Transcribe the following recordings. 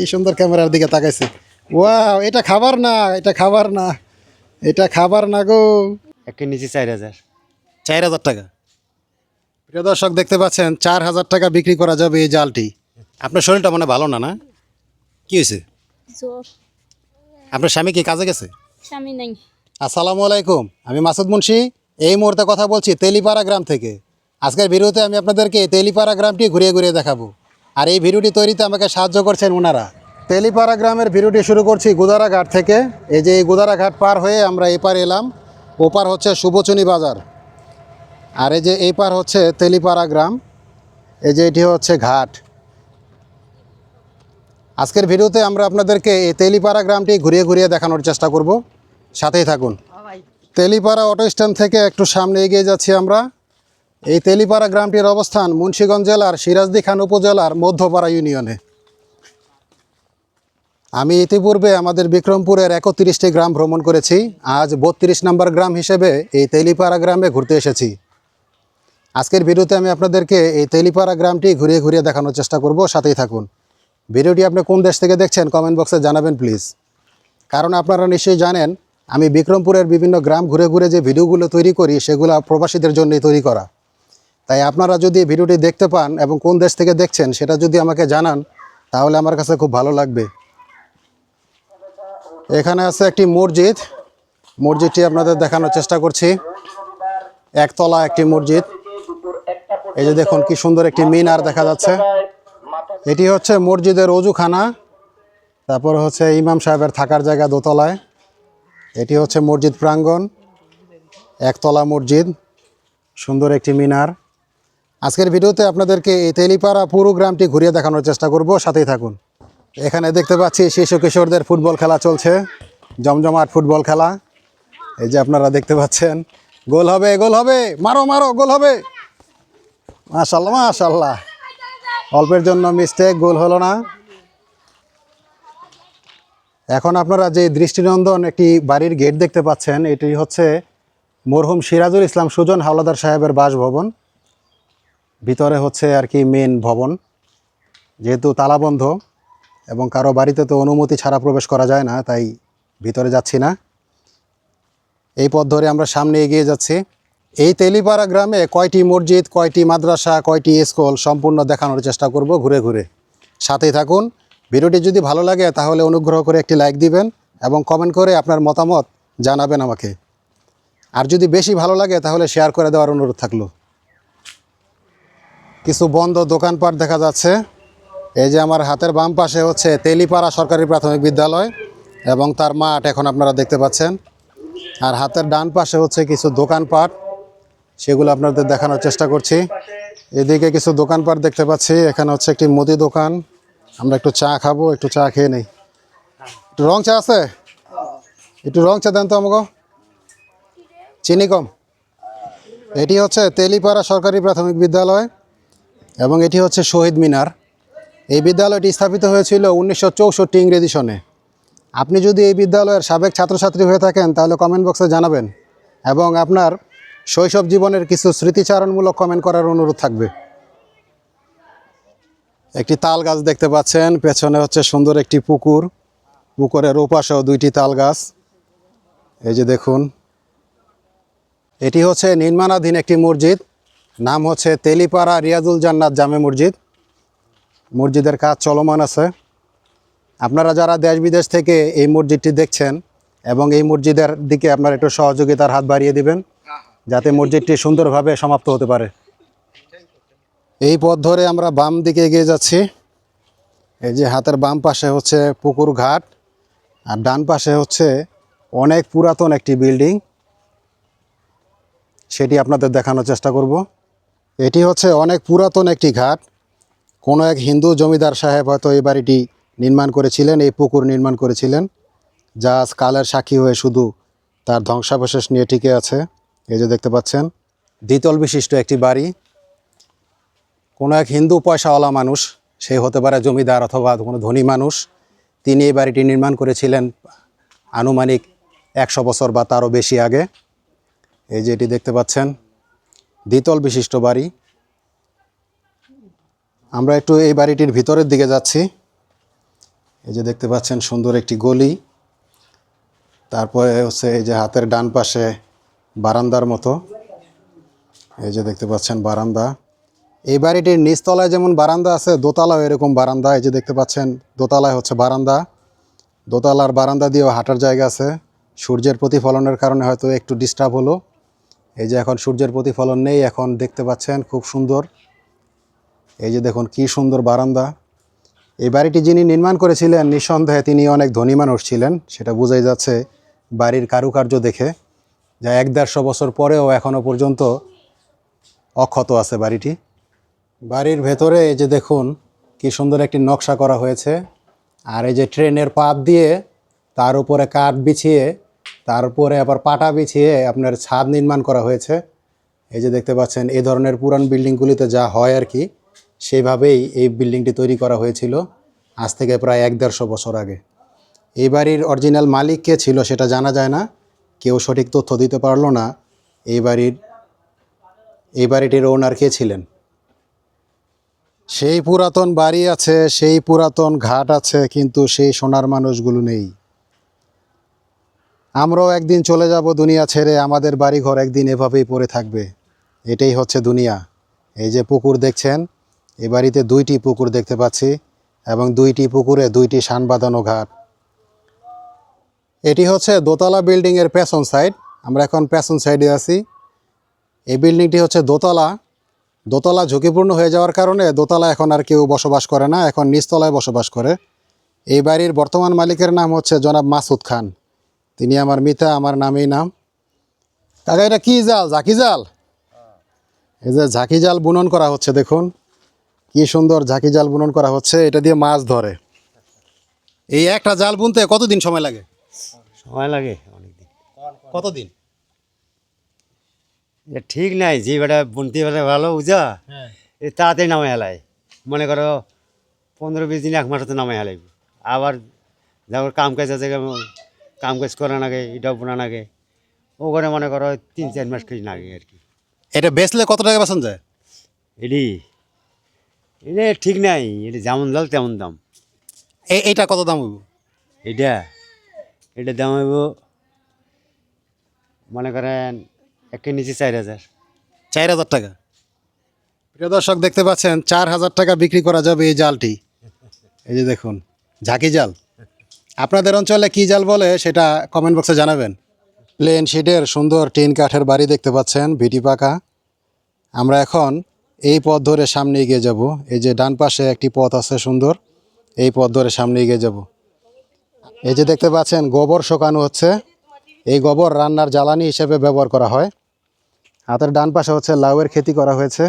কি সুন্দর ক্যামেরার দিকে তাকাইছে। ওয়াও এটা খাবার না এটা খাবার না এটা খাবার না গো। একটা নিচে চার হাজার। চার হাজার টাকা। প্রিয় দর্শক দেখতে পাচ্ছেন চার হাজার টাকা বিক্রি করা যাবে এই জালটি। আপনার শরীরটা মানে ভালো না না? কি হয়েছে? আপনার স্বামী কি কাজে গেছে? স্বামী নাই। আসসালামু আলাইকুম আমি মাসুদ মুন্সি। এই মুহূর্তে কথা বলছি তেলিপাড়া গ্রাম থেকে। আজকের ভিডিওতে আমি আপনাদেরকে তেলিপাড়া গ্রামটি ঘুরিয়ে ঘুরিয়ে দেখাবো। আর এই ভিডিওটি তৈরিতে আমাকে সাহায্য করছেন ওনারা। তেলিপাড়া গ্রামের ভিডিওটি শুরু করছি গুদারাঘাট থেকে। এই যে এই গুদারাঘাট পার হয়ে আমরা এপার এলাম। ওপার হচ্ছে শুভচুনি বাজার। আর এই যে এই পার হচ্ছে তেলিপাড়া গ্রাম। এই যে এটি হচ্ছে ঘাট। আজকের ভিডিওতে আমরা আপনাদেরকে এই তেলিপাড়া গ্রামটি ঘুরিয়ে ঘুরিয়ে দেখানোর চেষ্টা করব। সাথেই থাকুন। তেলিপাড়া অটো স্ট্যান্ড থেকে একটু সামনে এগিয়ে যাচ্ছি আমরা। এই তেলিপাড়া গ্রামটির অবস্থান মুন্সীগঞ্জ জেলার সিরাজদি খান উপজেলার মধ্যপাড়া ইউনিয়নে। আমি ইতিপূর্বে আমাদের বিক্রমপুরের একত্রিশটি গ্রাম ভ্রমণ করেছি। আজ বত্রিশ নম্বর গ্রাম হিসেবে এই তেলিপাড়া গ্রামে ঘুরতে এসেছি। আজকের ভিডিওতে আমি আপনাদেরকে এই তেলিপাড়া গ্রামটি ঘুরিয়ে ঘুরিয়ে দেখানোর চেষ্টা করব। সাথেই থাকুন। ভিডিওটি আপনি কোন দেশ থেকে দেখছেন কমেন্ট বক্সে জানাবেন, প্লিজ। কারণ আপনারা নিশ্চয়ই জানেন, আমি বিক্রমপুরের বিভিন্ন গ্রাম ঘুরে ঘুরে যে ভিডিওগুলো তৈরি করি, সেগুলো প্রবাসীদের জন্যই তৈরি করা। তাই আপনারা যদি ভিডিওটি দেখতে পান এবং কোন দেশ থেকে দেখছেন সেটা যদি আমাকে জানান, তাহলে আমার কাছে খুব ভালো লাগবে। এখানে আছে একটি মসজিদ। মসজিদটি আপনাদের দেখানোর চেষ্টা করছি। একতলা একটি মসজিদ। এই যে দেখুন কি সুন্দর একটি মিনার দেখা যাচ্ছে। এটি হচ্ছে মসজিদের অজুখানা। তারপর হচ্ছে ইমাম সাহেবের থাকার জায়গা দোতলায়। এটি হচ্ছে মসজিদ প্রাঙ্গণ। একতলা মসজিদ। সুন্দর একটি মিনার। আজকের ভিডিওতে আপনাদেরকে এই তেলিপাড়া পুরো গ্রামটি ঘুরিয়ে দেখানোর চেষ্টা করব, সাথেই থাকুন। এখানে দেখতে পাচ্ছি শিশু কিশোরদের ফুটবল খেলা চলছে, জমজমাট ফুটবল খেলা। এই যে আপনারা দেখতে পাচ্ছেন, গোল হবে গোল হবে, মারো মারো, গোল হবে। মাশাল্লাহ মাশাল্লাহ। অল্পের জন্য মিস্টেক গোল হলো না। এখন আপনারা যে দৃষ্টিনন্দন একটি বাড়ির গেট দেখতে পাচ্ছেন, এটি হচ্ছে মরহুম সিরাজুল ইসলাম সুজন হাওলাদার সাহেবের বাসভবন। ভিতরে হচ্ছে আর কি মেন ভবন। যেহেতু তালাবন্ধ এবং কারও বাড়িতে তো অনুমতি ছাড়া প্রবেশ করা যায় না, তাই ভিতরে যাচ্ছি না। এই পথ ধরে আমরা সামনে এগিয়ে যাচ্ছি। এই তেলিপাড়া গ্রামে কয়টি মসজিদ, কয়টি মাদ্রাসা, কয়টি স্কুল সম্পূর্ণ দেখানোর চেষ্টা করব ঘুরে ঘুরে। সাথেই থাকুন। ভিডিওটি যদি ভালো লাগে তাহলে অনুগ্রহ করে একটি লাইক দিবেন এবং কমেন্ট করে আপনার মতামত জানাবেন আমাকে। আর যদি বেশি ভালো লাগে তাহলে শেয়ার করে দেওয়ার অনুরোধ থাকল। কিছু বন্ধ দোকানপাট দেখা যাচ্ছে। এই যে আমার হাতের বাম পাশে হচ্ছে তেলিপাড়া সরকারি প্রাথমিক বিদ্যালয় এবং তার মাঠ এখন আপনারা দেখতে পাচ্ছেন। আর হাতের ডান পাশে হচ্ছে কিছু দোকানপাট, সেগুলো আপনাদের দেখানোর চেষ্টা করছি। এদিকে কিছু দোকানপাট দেখতে পাচ্ছি, এখানে হচ্ছে একটি মুদি দোকান। আমরা একটু চা খাব, একটু চা খেয়ে নেই। একটু রং চা আছে? একটু রং চা দেন তো আমাকে। চিনি কম। এটি হচ্ছে তেলিপাড়া সরকারি প্রাথমিক বিদ্যালয়। এবং এটি হচ্ছে শহীদ মিনার। এই বিদ্যালয়টি স্থাপিত হয়েছিল উনিশশো চৌষট্টি ইংরেজি সনে। আপনি যদি এই বিদ্যালয়ের সাবেক ছাত্রছাত্রী হয়ে থাকেন, তাহলে কমেন্ট বক্সে জানাবেন এবং আপনার শৈশব জীবনের কিছু স্মৃতিচারণমূলক কমেন্ট করার অনুরোধ থাকবে। একটি তাল গাছ দেখতে পাচ্ছেন, পেছনে হচ্ছে সুন্দর একটি পুকুর। পুকুরের ওপাশেও দুইটি তাল গাছ। এই যে দেখুন, এটি হচ্ছে নির্মাণাধীন একটি মসজিদ। নাম হচ্ছে তেলিপাড়া রিয়াজুল জান্নাত জামে মসজিদ। মসজিদের কাজ চলমান আছে। আপনারা যারা দেশ বিদেশ থেকে এই মসজিদটি দেখছেন এবং এই মসজিদের দিকে আপনারা একটু সহযোগিতার হাত বাড়িয়ে দিবেন, যাতে মসজিদটি সুন্দরভাবে সমাপ্ত হতে পারে। এই পথ ধরে আমরা বাম দিকে এগিয়ে যাচ্ছি। এই যে হাতের বাম পাশে হচ্ছে পুকুর ঘাট, আর ডান পাশে হচ্ছে অনেক পুরাতন একটি বিল্ডিং। সেটি আপনাদের দেখানোর চেষ্টা করব। এটি হচ্ছে অনেক পুরাতন একটি ঘাট। কোনো এক হিন্দু জমিদার সাহেব হয়তো এই বাড়িটি নির্মাণ করেছিলেন, এই পুকুর নির্মাণ করেছিলেন, যা আজ কালের সাক্ষী হয়ে শুধু তার ধ্বংসাবশেষ নিয়ে টিকে আছে। এই যে দেখতে পাচ্ছেন, দ্বিতল বিশিষ্ট একটি বাড়ি। কোনো এক হিন্দু পয়সাওয়ালা মানুষ, সে হতে পারে জমিদার অথবা কোনো ধনী মানুষ, তিনি এই বাড়িটি নির্মাণ করেছিলেন আনুমানিক একশো বছর বা তারও বেশি আগে। এই যে এটি দেখতে পাচ্ছেন দ্বিতল বিশিষ্ট বাড়ি। আমরা একটু এই বাড়িটির ভিতরের দিকে যাচ্ছি। এই যে দেখতে পাচ্ছেন সুন্দর একটি গলি। তারপরে হচ্ছে এই যে হাতের ডান পাশে বারান্দার মতো। এই যে দেখতে পাচ্ছেন বারান্দা। এই বাড়িটির নিচতলায় যেমন বারান্দা আছে, দোতলাও এরকম বারান্দা। এই যে দেখতে পাচ্ছেন দোতলায় হচ্ছে বারান্দা। দোতলার বারান্দা দিয়েও হাঁটার জায়গা আছে। সূর্যের প্রতিফলনের কারণে হয়তো একটু ডিস্টার্ব হলো। এই যে এখন সূর্যের প্রতিফলন নেই, এখন দেখতে পাচ্ছেন খুব সুন্দর। এই যে দেখুন কি সুন্দর বারান্দা। এই বাড়িটি যিনি নির্মাণ করেছিলেন, নিঃসন্দেহে তিনি অনেক ধনী মানুষ ছিলেন, সেটা বোঝাই যাচ্ছে বাড়ির কারুকার্য দেখে, যা এক দেড়শো বছর পরেও এখনও পর্যন্ত অক্ষত আছে বাড়িটি। বাড়ির ভেতরে এই যে দেখুন কি সুন্দর একটি নকশা করা হয়েছে, আর এই যে ট্রেনের পাত দিয়ে তার উপরে কাঠ বিছিয়ে তার উপরে আবার পাটা বিছিয়ে আপনার ছাদ নির্মাণ করা হয়েছে। এই যে দেখতে পাচ্ছেন এই ধরনের পুরান বিল্ডিংগুলিতে যা হয় আর কি সেইভাবেই এই বিল্ডিংটি তৈরি করা হয়েছিল আজ থেকে প্রায় এক দেড়শো বছর আগে। এই বাড়ির অরিজিনাল মালিক কে ছিল সেটা জানা যায় না, কেউ সঠিক তথ্য দিতে পারল না। এই বাড়ির এই বাড়িটির ওনার কে ছিলেন? সেই পুরাতন বাড়ি আছে, সেই পুরাতন ঘাট আছে, কিন্তু সেই সোনার মানুষগুলো নেই। আমরাও একদিন চলে যাব দুনিয়া ছেড়ে, আমাদের বাড়িঘর একদিন এভাবেই পড়ে থাকবে। এটাই হচ্ছে দুনিয়া। এই যে পুকুর দেখছেন, এ বাড়িতে দুইটি পুকুর দেখতে পাচ্ছি এবং দুইটি পুকুরে দুইটি শান বাঁধানো ঘাট। এটি হচ্ছে দোতলা বিল্ডিংয়ের পেছন সাইড। আমরা এখন পেছন সাইডে আছি। এই বিল্ডিংটি হচ্ছে দোতলা। দোতলা ঝুঁকিপূর্ণ হয়ে যাওয়ার কারণে দোতলা এখন আর কেউ বসবাস করে না, এখন নিচতলায় বসবাস করে। এই বাড়ির বর্তমান মালিকের নাম হচ্ছে জনাব মাসুদ খান। তিনি আমার মিতা আমার নামেই নাম। কাকা এটা কি জাল? ঝাঁকি জাল? এই যে ঝাঁকি জাল বুনন করা হচ্ছে দেখুন। কি সুন্দর ঝাঁকি জাল বুনন করা হচ্ছে এটা দিয়ে মাছ ধরে। এই একটা জাল বুনতে কতদিন সময় লাগে? সময় লাগে অনেকদিন। কতদিন? ঠিক নাই যে বেটা বুনতে বেটা ভালো বুঝা এ তাড়াতাড়ি নামে হেলায়। মনে করো পনেরো বিশ দিন এক মাসতে নামে হেলাই আবার যাবার কাম কাজ আছে কাম কাজ করা নাগে এটাও বোনা নাগে ওখানে মনে করো তিন চার মাস কিছু নাগে আর কি। এটা বেচলে কত টাকা বেচন যায়? এটি এটা ঠিক নাই এটা যেমন জাল তেমন দাম। এইটা কত দাম হইব? এটা এটা দাম হইব মনে করেন একের নিচে চার হাজার। চার হাজার টাকা। প্রিয় দর্শক দেখতে পাচ্ছেন চার হাজার টাকা বিক্রি করা যাবে এই জালটি। এই যে দেখুন ঝাঁকি জাল। আপনাদের অঞ্চলে কি জাল বলে সেটা কমেন্ট বক্সে জানাবেন। প্লেন শিটের সুন্দর টিন কাঠের বাড়ি দেখতে পাচ্ছেন, ভিটি পাকা। আমরা এখন এই পথ ধরে সামনে এগিয়ে যাব। এই যে ডান পাশে একটি পথ আছে সুন্দর, এই পথ ধরে সামনে এগিয়ে যাব। এই যে দেখতে পাচ্ছেন, গোবর শোকানো হচ্ছে। এই গোবর রান্নার জ্বালানি হিসেবে ব্যবহার করা হয়। হাতের ডান পাশে হচ্ছে লাউয়ের খেতি করা হয়েছে।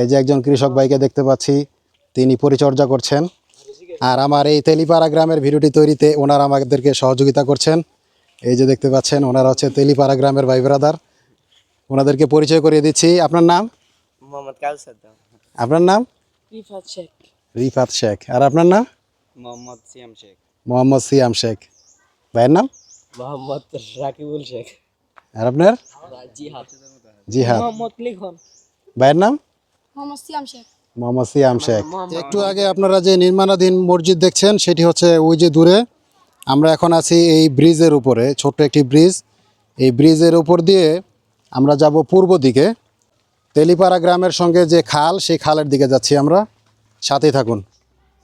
এই যে একজন কৃষক ভাইকে দেখতে পাচ্ছি, তিনি পরিচর্যা করছেন। আর আমার এই তেলিপাড়া গ্রামের ভিডিওটি তৈরিতে ওনারা আমাদেরকে সহযোগিতা করছেন। এই যে দেখতে পাচ্ছেন ওনারা হচ্ছে তেলিপাড়া গ্রামের ভাই ব্রাদার। ওনাদেরকে পরিচয় করিয়ে দিচ্ছি। আপনার নাম? মোহাম্মদ কাউসার আপনার নাম? রিফাত শেখ। রিফাত শেখ। আর আপনার নাম? মোহাম্মদ সিয়াম শেখ। মোহাম্মদ সিয়াম শেখ। ভাইয়ের নাম? মোহাম্মদ রাকিবুল শেখ। আর আপনার? জিহাদ। জিহাদ। মোহাম্মদ লিখন। ভাইয়ের নাম? মোহাম্মদ সিয়াম শেখ। মোহাম্মদ সিয়াম শেখ। একটু আগে আপনারা যে নির্মাণাধীন মসজিদ দেখছেন সেটি হচ্ছে ওই যে দূরে। আমরা এখন আছি এই ব্রিজের উপরে ছোট্ট একটি ব্রিজ। এই ব্রিজের উপর দিয়ে আমরা যাব পূর্ব দিকে। তেলিপাড়া গ্রামের সঙ্গে যে খাল সেই খালের দিকে যাচ্ছি আমরা। সাথেই থাকুন।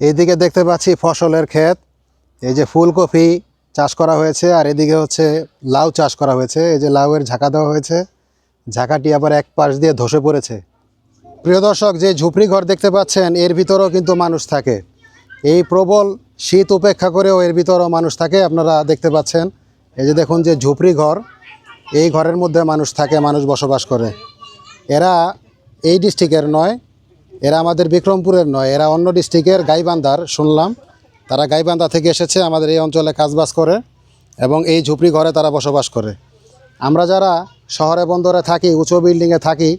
এইদিকে দেখতে পাচ্ছি ফসলের ক্ষেত। এই যে ফুলকপি চাষ করা হয়েছে আর এদিকে হচ্ছে লাউ চাষ করা হয়েছে। এই যে লাউয়ের ঝাঁকা দেওয়া হয়েছে। ঝাঁকাটি আবার এক পাশ দিয়ে ধসে পড়েছে। প্রিয় দর্শক, যে ঝুপড়ি ঘর দেখতে পাচ্ছেন, এর ভিতরেও কিন্তু মানুষ থাকে। এই প্রবল শীত উপেক্ষা করেও এর ভিতরেও মানুষ থাকে, আপনারা দেখতে পাচ্ছেন। এই যে দেখুন যে ঝুপড়ি ঘর, এই ঘরের মধ্যে মানুষ থাকে, মানুষ বসবাস করে। এরা এই ডিস্ট্রিক্টের নয়, এরা আমাদের বিক্রমপুরের নয়, এরা অন্য ডিস্ট্রিক্টের গাইবান্ধার, শুনলাম। তারা গাইবান্ধা থেকে এসেছে, আমাদের এই অঞ্চলে কাজবাজ করে এবং এই ঝুপড়ি ঘরে তারা বসবাস করে। আমরা যারা শহরে বন্দরে থাকি, উঁচু বিল্ডিংয়ে থাকি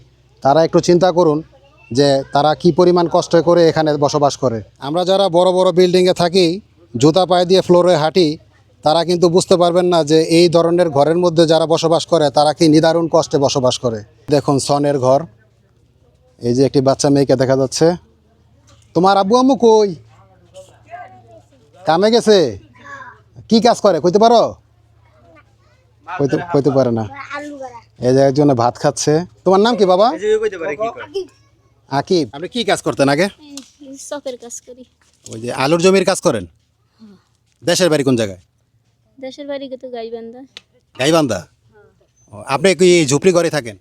তারা একটু চিন্তা করুন যে তারা কি পরিমাণ কষ্ট করে এখানে বসবাস করে। আমরা যারা বড় বড় বিল্ডিংয়ে থাকি, জুতা পায়ে দিয়ে ফ্লোরে হাঁটি, তারা কিন্তু বুঝতে পারবেন না যে এই ধরনের ঘরের মধ্যে যারা বসবাস করে, তারা কি নিদারুণ কষ্টে বসবাস করে। দেখুন, সনের ঘর। এই যে একটি বাচ্চা মেয়েকে দেখা যাচ্ছে। তোমার আব্বু আম্মু কই? কামে গেছে? কি কাজ করে? কইতে পারো? কইতে পারে না। এই যে একজনে ভাত খাচ্ছে। তোমার নাম কি বাবা? আকিব। আপনি কি কাজ করতেন আগে? শখের কাজ করি। ওই যে আলুর জমির কাজ করেন? দেশের বাড়ি কোন জায়গায়? দেশের বাড়ি তো গাইবান্ধা। গাইবান্ধা? ও, আপনি কি ঝুপড়ি ঘরে থাকেন?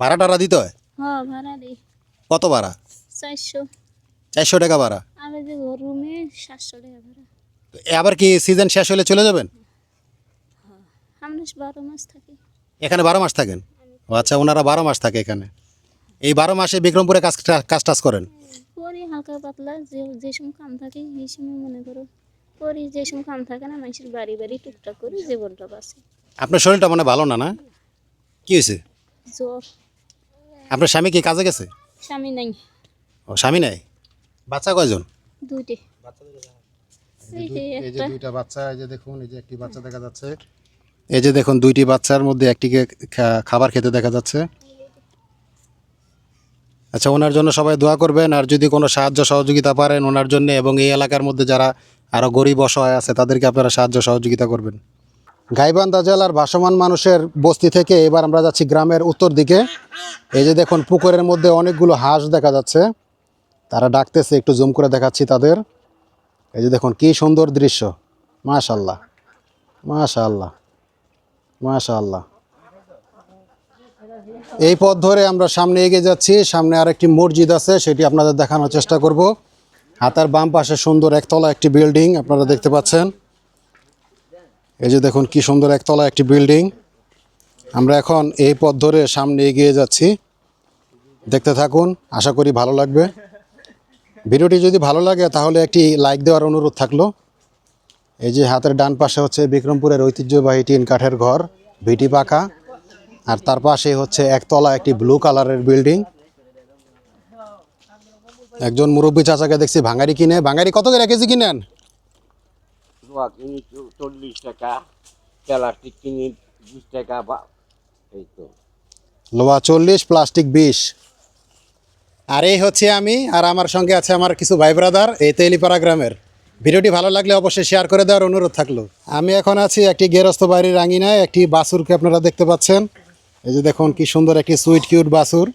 ভাড়া টাড়া দিতে হয়? হ্যাঁ ভাড়া দিই। কত ভাড়া? চারশো। চারশো টাকা ভাড়া। আমি যে রুমে সাতশো টাকা ভাড়া। আবার কি সিজন শেষ হলে চলে যাবেন? আমরা বারো মাস থাকি। এখানে বারো মাস থাকেন? ও আচ্ছা ওনারা বারো মাস থাকে এখানে। এই বারো মাসে বিক্রমপুরে কাজ কাজ টাজ করেন? করি হালকা পাতলা যে যে সময় কাম থাকে এই সময় মনে করো করি যে সময় কাম থাকে না মানুষের বাড়ি বাড়ি টুকটাক করি জীবনটা বাঁচে। আপনার শরীরটা মানে ভালো না না? কি হয়েছে? জ্বর। আপনার স্বামী কি কাজে গেছে? স্বামী নাই। ও স্বামী নাই? বাচ্চা কয়জন? দুইটে। এই যে দুইটা বাচ্চা এই যে দেখুন এই যে একটি বাচ্চা দেখা যাচ্ছে। এই যে দেখুন, দুইটি বাচ্চার মধ্যে একটিকে খাবার খেতে দেখা যাচ্ছে। আচ্ছা ওনার জন্য সবাই দোয়া করবেন, আর যদি কোনো সাহায্য সহযোগিতা পারেন ওনার জন্য এবং এই এলাকার মধ্যে যারা আরও গরিব অসহায় আছে, তাদেরকে আপনারা সাহায্য সহযোগিতা করবেন। গাইবান্ধা জেলার ভাসমান মানুষের বস্তি থেকে এবার আমরা যাচ্ছি গ্রামের উত্তর দিকে। এই যে দেখুন, পুকুরের মধ্যে অনেকগুলো হাঁস দেখা যাচ্ছে। তারা ডাকতেছে, একটু জুম করে দেখাচ্ছি তাদের। এই যে দেখুন, কি সুন্দর দৃশ্য। মাশাল্লাহ মাশাল্লাহ। মাশাল্লাহ এই পথ ধরে আমরা সামনে এগিয়ে যাচ্ছি, সামনে আর একটি মসজিদ আছে, সেটি আপনাদের দেখানোর চেষ্টা করব। হাতার বাম পাশে সুন্দর একতলা একটি বিল্ডিং, আপনারা দেখতে পাচ্ছেন। এই যে দেখুন কি সুন্দর একতলা একটি বিল্ডিং। আমরা এখন এই পথ ধরে সামনে এগিয়ে যাচ্ছি। দেখতে থাকুন, আশা করি ভালো লাগবে। ভিডিওটি যদি ভালো লাগে, তাহলে একটি লাইক দেওয়ার অনুরোধ থাকল। এই যে হাতের ডান পাশে হচ্ছে বিক্রমপুরের ঐতিহ্যবাহী টিন কাঠের ঘর ভিটি পাকা আর তার পাশে হচ্ছে একতলা একটি ব্লু কালারের বিল্ডিং। একজন মুরব্বী চাচাকে দেখছি ভাঙারি কিনে। ভাঙারি কত করে কেজি কিনেন? চল্লিশ টাকা প্লাস্টিক কিনি বিশ টাকা বা এই তো। লোহা চল্লিশ প্লাস্টিক বিশ। আর এই হচ্ছে আমি আর আমার সঙ্গে আছে আমার কিছু ভাই ব্রাদার এই তেলিপাড়া গ্রামের। ভিডিওটি ভালো লাগলে অবশ্যই শেয়ার করে দেওয়ার অনুরোধ থাকল। আমি এখন আছি একটি গেরস্ত বাড়ির আঙিনায় একটি বাছুরকে আপনারা দেখতে পাচ্ছেন। এই যে দেখুন কি সুন্দর একটি সুইট কিউট বাছুর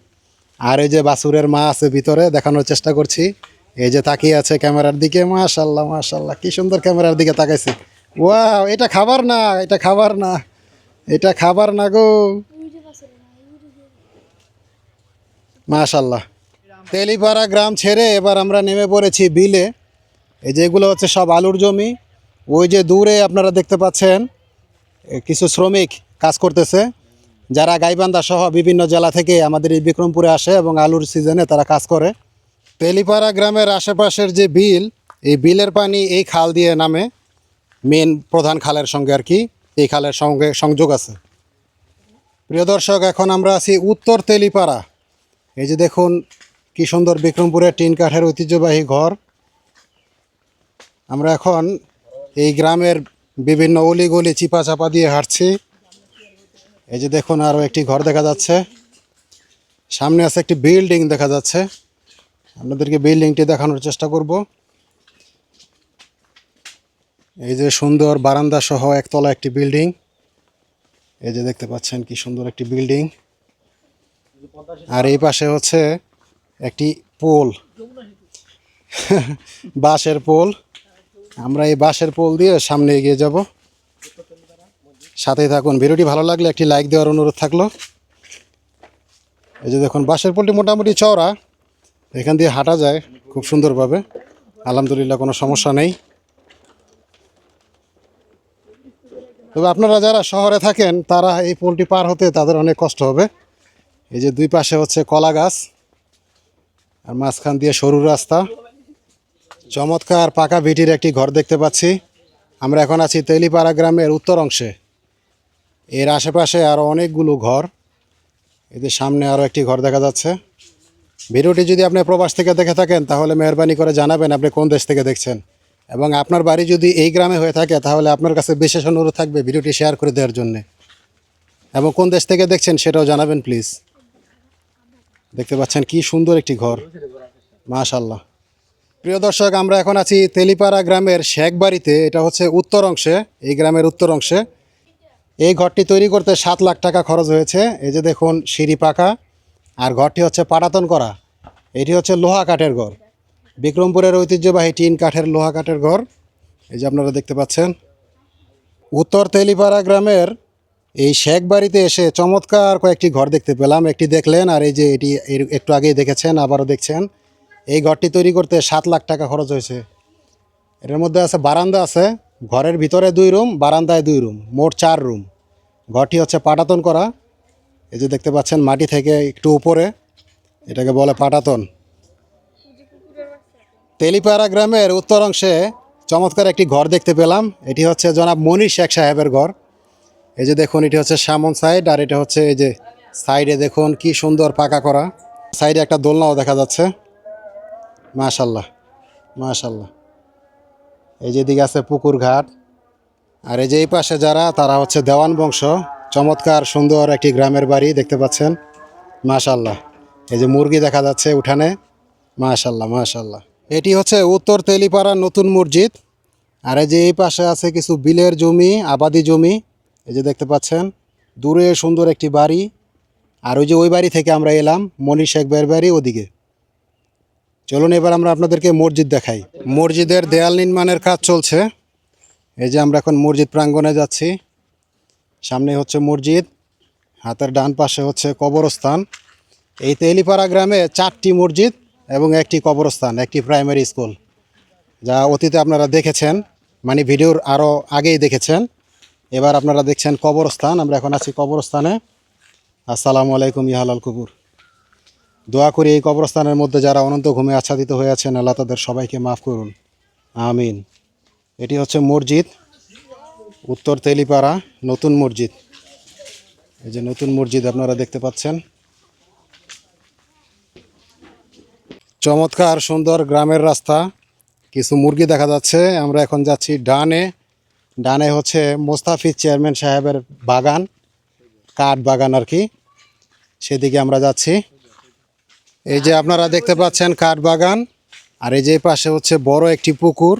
আর এই যে বাছুরের মা আছে ভিতরে, দেখানোর চেষ্টা করছি। এই যে তাকিয়ে আছে ক্যামেরার দিকে মাশাল্লাহ মাশাল্লাহ কি সুন্দর ক্যামেরার দিকে তাকাইছে। ওয়াও, এটা খাবার না, এটা খাবার না, এটা খাবার না গো। মাশাল্লাহ তেলিপাড়া গ্রাম ছেড়ে এবার আমরা নেমে পড়েছি বিলে। এই যেগুলো হচ্ছে সব আলুর জমি। ওই যে দূরে আপনারা দেখতে পাচ্ছেন কিছু শ্রমিক কাজ করতেছে। যারা গাইবান্ধা সহ বিভিন্ন জেলা থেকে আমাদের এই বিক্রমপুরে আসে এবং আলুর সিজনে তারা কাজ করে। তেলিপাড়া গ্রামের আশেপাশের যে বিল, এই বিলের পানি এই খাল দিয়ে নামে। মেন প্রধান খালের সঙ্গে আর কি, এই খালের সঙ্গে সংযোগ আছে। প্রিয় দর্শক, এখন আমরা আছি উত্তর তেলিপাড়া। এই যে দেখুন, কি সুন্দর বিক্রমপুরের টিন কাঠের ঐতিহ্যবাহী ঘর। আমরা এখন এই গ্রামের বিভিন্ন অলিগলি চিপা চাপা দিয়ে হাঁটছি। এই যে দেখুন আরও একটি ঘর দেখা যাচ্ছে। সামনে আছে একটি বিল্ডিং দেখা যাচ্ছে। আপনাদেরকে বিল্ডিংটি দেখানোর চেষ্টা করব। এই যে সুন্দর বারান্দা সহ একতলা একটি বিল্ডিং। এই যে দেখতে পাচ্ছেন কি সুন্দর একটি বিল্ডিং। আর এই পাশে হচ্ছে একটি পোল। বাঁশের পোল। আমরা এই বাঁশের পোল দিয়ে সামনে এগিয়ে যাব। সাথেই থাকুন। ভিডিওটি ভালো লাগলে একটি লাইক দেওয়ার অনুরোধ থাকল। এই যে দেখুন, বাঁশের পোলটি মোটামুটি চওড়া। এখান দিয়ে হাঁটা যায় খুব সুন্দরভাবে। আলহামদুলিল্লাহ, কোনো সমস্যা নেই। তবে আপনারা যারা শহরে থাকেন, তারা এই পোলটি পার হতে তাদের অনেক কষ্ট হবে। এই যে দুই পাশে হচ্ছে কলা গাছ, আর মাঝখান দিয়ে সরু রাস্তা। চমৎকার পাকা ভিটির একটি ঘর দেখতে পাচ্ছি। আমরা এখন আছি তেলিপাড়া গ্রামের উত্তর অংশে। এর আশেপাশে আরও অনেকগুলো ঘর। এদের সামনে আরও একটি ঘর দেখা যাচ্ছে। ভিডিওটি যদি আপনি প্রবাস থেকে দেখে থাকেন, তাহলে মেহরবানি করে জানাবেন আপনি কোন দেশ থেকে দেখছেন। এবং আপনার বাড়ি যদি এই গ্রামে হয়ে থাকে, তাহলে আপনার কাছে বিশেষ অনুরোধ থাকবে ভিডিওটি শেয়ার করে দেওয়ার জন্যে। এবং কোন দেশ থেকে দেখছেন, সেটাও জানাবেন, প্লিজ। দেখতে পাচ্ছেন কি সুন্দর একটি ঘর। মাশাল্লাহ প্রিয় দর্শক, আমরা এখন আছি তেলিপাড়া গ্রামের শেখ বাড়িতে এটা হচ্ছে উত্তর অংশে, এই গ্রামের উত্তর অংশে। এই ঘরটি তৈরি করতে সাত লাখ টাকা খরচ হয়েছে। এই যে দেখুন, সিঁড়ি পাকা। আর ঘরটি হচ্ছে পাটাতন করা। এটি হচ্ছে লোহা কাঠের ঘর। বিক্রমপুরের ঐতিহ্যবাহী টিন কাঠের লোহা কাঠের ঘর। এই যে আপনারা দেখতে পাচ্ছেন। উত্তর তেলিপাড়া গ্রামের এই শেখ বাড়িতে এসে চমৎকার কয়েকটি ঘর দেখতে পেলাম। একটি দেখলেন আর এই যে এটি একটু আগেই দেখেছেন, আবারও দেখছেন। এই ঘরটি তৈরি করতে সাত লাখ টাকা খরচ হয়েছে। এর মধ্যে আছে বারান্দা আছে। ঘরের ভিতরে দুই রুম, বারান্দায় দুই রুম, মোট চার রুম। ঘরটি হচ্ছে পাটাতন করা। এই যে দেখতে পাচ্ছেন মাটি থেকে একটু উপরে, এটাকে বলে পাটাতন। তেলিপাড়া গ্রামের উত্তর অংশে চমৎকার একটি ঘর দেখতে পেলাম। এটি হচ্ছে জনাব মনির শেখ সাহেবের ঘর। এই যে দেখুন, এটি হচ্ছে সামন সাইড, আর এটা হচ্ছে এই যে সাইডে দেখুন কি সুন্দর পাকা করা। সাইডে একটা দোলনাও দেখা যাচ্ছে। মাশাল্লাহ মাশাল্লাহ। এই যে দিকে আছে পুকুর ঘাট, আর এই যে এই পাশে যারা, তারা হচ্ছে দেওয়ান বংশ। চমৎকার, সুন্দর একটি গ্রামের বাড়ি দেখতে পাচ্ছেন, মাশাল্লাহ। এই যে মুরগি দেখা যাচ্ছে উঠানে, মাশাল্লাহ মাশাল্লাহ। এটি হচ্ছে উত্তর তেলিপাড়া নতুন মসজিদ, আর এই যে এই পাশে আছে কিছু বিলের জমি, আবাদি জমি, এই যে দেখতে পাচ্ছেন, দূরে সুন্দর একটি বাড়ি। আর ওই যে ওই বাড়ি থেকে আমরা এলাম মনির শেখ বাড়ি ওদিকে। চলুন এবার আমরা আপনাদেরকে মসজিদ দেখাই। মসজিদের দেয়াল নির্মাণের কাজ চলছে। এই যে আমরা এখন মসজিদ প্রাঙ্গণে যাচ্ছি। সামনে হচ্ছে মসজিদ। হাতের ডান পাশে হচ্ছে কবরস্থান। এই তেলিপাড়া গ্রামে চারটি মসজিদ এবং একটি কবরস্থান, একটি প্রাইমারি স্কুল। যা অতীতে আপনারা দেখেছেন মানে ভিডিওর আরও আগেই দেখেছেন। এবার আপনারা দেখছেন কবরস্থান। আমরা এখন আছি কবরস্থানে। আসসালামু আলাইকুম, ইহালাল কুকুর দোয়া করি এই কবরস্থানের মধ্যে যারা অনন্ত ঘুমে আচ্ছাদিত হয়ে আছেন, আল্লাহ তাদের সবাইকে মাফ করুন। আমিন। এটি হচ্ছে মসজিদ, উত্তর তেলিপাড়া, নতুন মসজিদ। এই যে নতুন মসজিদ আপনারা দেখতে পাচ্ছেন। চমৎকার, সুন্দর গ্রামের রাস্তা। কিছু মুরগি দেখা যাচ্ছে। আমরা এখন যাচ্ছি ডানে। ডানে হচ্ছে মোস্তাফিজ চেয়ারম্যান সাহেবের বাগান, কাঠ বাগান আর কি। সেদিকে আমরা যাচ্ছি। এই যে আপনারা দেখতে পাচ্ছেন কাঠ বাগান, আর এই যে পাশে হচ্ছে বড় একটি পুকুর।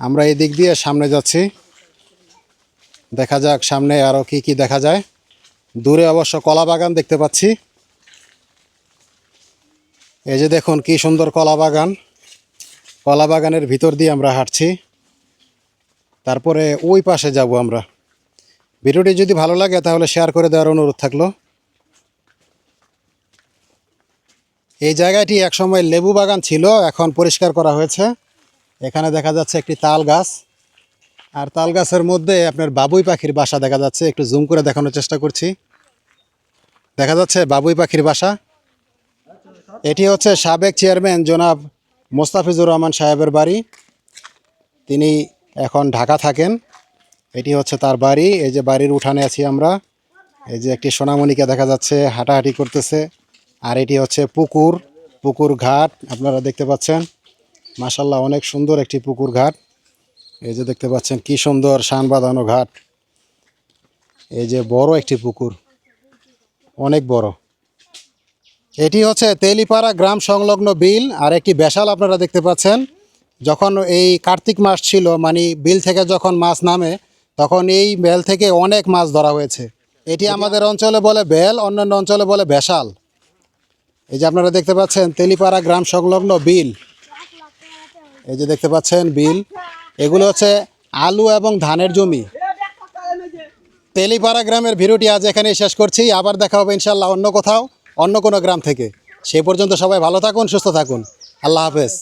আমরা এই দিক দিয়ে সামনে যাচ্ছি। দেখা যাক সামনে আরও কি কি দেখা যায়। দূরে অবশ্য কলা বাগান দেখতে পাচ্ছি। এই যে দেখুন কি সুন্দর কলা বাগান। কলা বাগানের ভিতর দিয়ে আমরা হাঁটছি। তারপরে ওই পাশে যাব আমরা। ভিডিওটি যদি ভালো লাগে তাহলে শেয়ার করে দেওয়ার অনুরোধ থাকল। এই জায়গাটি একসময় লেবু বাগান ছিল, এখন পরিষ্কার করা হয়েছে। এখানে দেখা যাচ্ছে একটি তাল গাছ। আর তাল গাছের মধ্যে আপনার বাবুই পাখির বাসা দেখা যাচ্ছে, একটু জুম করে দেখানোর চেষ্টা করছি। দেখা যাচ্ছে বাবুই পাখির বাসা। এটি হচ্ছে সাবেক চেয়ারম্যান জনাব মোস্তাফিজুর রহমান সাহেবের বাড়ি। তিনি এখন ঢাকা থাকেন। এটি হচ্ছে তার বাড়ি। এই যে বাড়ির উঠানে আছি আমরা। এই যে একটি সোনামণিকে দেখা যাচ্ছে, হাঁটাহাঁটি করতেছে। আর এটি হচ্ছে পুকুর পুকুর ঘাট আপনারা দেখতে পাচ্ছেন। মাসাল্লাহ অনেক সুন্দর একটি পুকুর ঘাট। এই যে দেখতে পাচ্ছেন কি সুন্দর শান বাঁধানো ঘাট। এই যে বড় একটি পুকুর অনেক বড়। এটি হচ্ছে তেলিপাড়া গ্রাম সংলগ্ন বিল আর একটি বেশাল আপনারা দেখতে পাচ্ছেন। যখন এই কার্তিক মাস ছিল মানে বিল থেকে যখন মাছ নামে তখন এই বেল থেকে অনেক মাছ ধরা হয়েছে। এটি আমাদের অঞ্চলে বলে বেল অন্যান্য অঞ্চলে বলে বেশাল। এই যে আপনারা দেখতে পাচ্ছেন, তেলিপাড়া গ্রাম সংলগ্ন বিল। এই যে দেখতে পাচ্ছেন বিল। এগুলো হচ্ছে আলু এবং ধানের জমি। তেলিপাড়া গ্রামের ভিডিওটি আজ এখানেই শেষ করছি। আবার দেখা হবে ইনশাল্লাহ অন্য কোথাও, অন্য কোনো গ্রাম থেকে। সেই পর্যন্ত সবাই ভালো থাকুন, সুস্থ থাকুন। আল্লাহ হাফেজ।